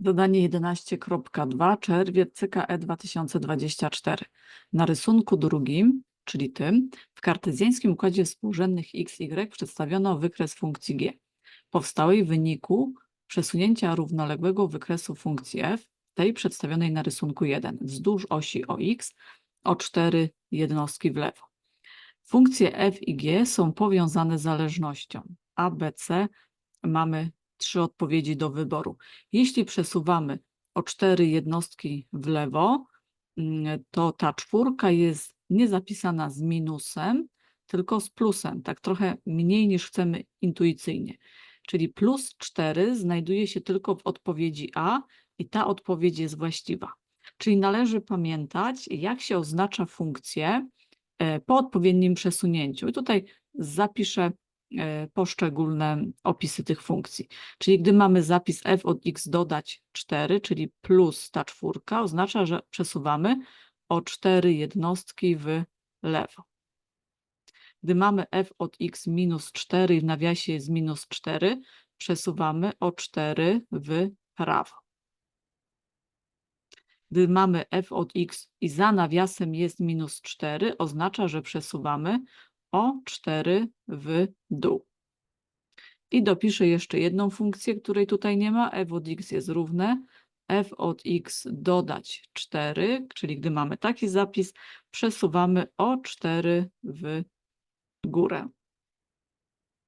Zadanie 11.2 czerwiec CKE 2024. Na rysunku drugim, czyli tym, w kartezjańskim układzie współrzędnych x, y przedstawiono wykres funkcji g, powstałej w wyniku przesunięcia równoległego wykresu funkcji f, tej przedstawionej na rysunku 1, wzdłuż osi ox o 4 jednostki w lewo. Funkcje f i g są powiązane zależnością. A, B, C mamy trzy odpowiedzi do wyboru. Jeśli przesuwamy o cztery jednostki w lewo, mm, to ta czwórka jest nie zapisana z minusem, tylko z plusem, tak trochę mniej niż chcemy intuicyjnie. Czyli plus 4 znajduje się tylko w odpowiedzi A i ta odpowiedź jest właściwa. Czyli należy pamiętać, jak się oznacza funkcję e, po odpowiednim przesunięciu. I tutaj zapiszę poszczególne opisy tych funkcji. Czyli gdy mamy zapis f od x dodać 4, czyli plus ta czwórka, oznacza, że przesuwamy o 4 jednostki w lewo. Gdy mamy f od x minus 4 i w nawiasie jest minus 4, przesuwamy o 4 w prawo. Gdy mamy f od x i za nawiasem jest minus 4, oznacza, że przesuwamy o 4 w dół. I dopiszę jeszcze jedną funkcję, której tutaj nie ma. f od x jest równe f od x dodać 4, czyli gdy mamy taki zapis, przesuwamy o 4 w górę.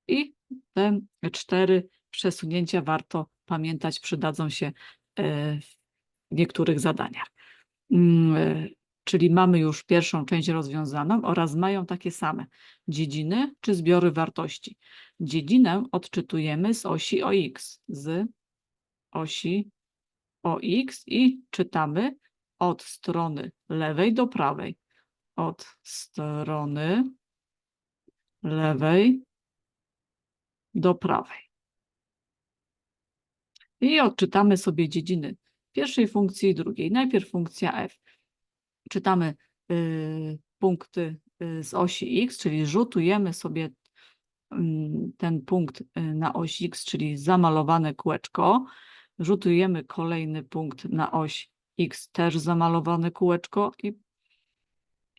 I te cztery przesunięcia warto pamiętać, przydadzą się e, w niektórych zadaniach. Czyli mamy już pierwszą część rozwiązaną oraz mają takie same dziedziny czy zbiory wartości. Dziedzinę odczytujemy z osi OX, z osi OX i czytamy od strony lewej do prawej. Od strony lewej do prawej. I odczytamy sobie dziedziny pierwszej funkcji i drugiej. Najpierw funkcja f. Czytamy y, punkty y, z osi x, czyli rzutujemy sobie mm, ten punkt y, na oś x, czyli zamalowane kółeczko. Rzutujemy kolejny punkt na oś x, też zamalowane kółeczko i,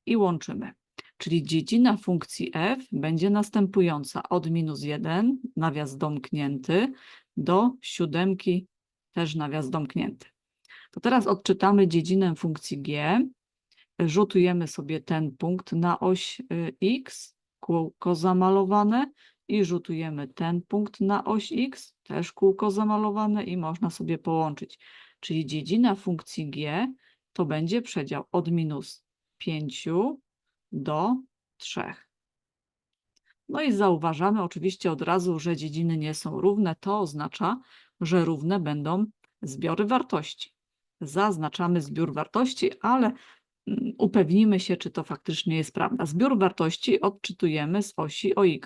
i łączymy. Czyli dziedzina funkcji f będzie następująca od minus 1, nawias domknięty, do siódemki, też nawias domknięty. To teraz odczytamy dziedzinę funkcji g, rzutujemy sobie ten punkt na oś y, x, kółko zamalowane i rzutujemy ten punkt na oś x, też kółko zamalowane i można sobie połączyć. Czyli dziedzina funkcji g to będzie przedział od minus 5 do 3. No i zauważamy oczywiście od razu, że dziedziny nie są równe. To oznacza, że równe będą zbiory wartości. Zaznaczamy zbiór wartości, ale upewnimy się, czy to faktycznie jest prawda. Zbiór wartości odczytujemy z osi OY.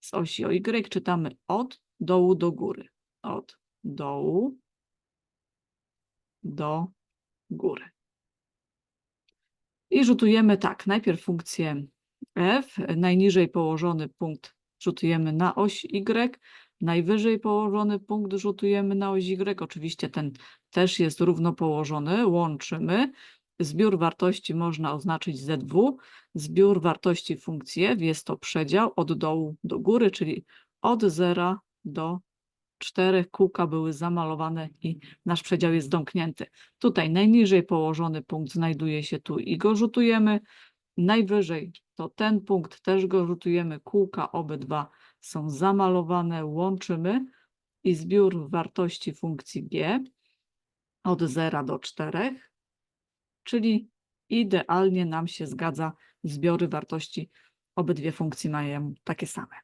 Z osi OY czytamy od dołu do góry. Od dołu do góry. I rzutujemy tak, najpierw funkcję f, najniżej położony punkt rzutujemy na oś y, najwyżej położony punkt rzutujemy na oś y, oczywiście ten też jest równo położony, łączymy. Zbiór wartości można oznaczyć ZW, zbiór wartości funkcji jest to przedział od dołu do góry, czyli od 0 do 4 kółka były zamalowane i nasz przedział jest domknięty. Tutaj najniżej położony punkt znajduje się tu i go rzutujemy. Najwyżej to ten punkt, też go rzutujemy. Kółka obydwa są zamalowane, łączymy i zbiór wartości funkcji g od 0 do 4, czyli idealnie nam się zgadza zbiory wartości. Obydwie funkcje mają takie same.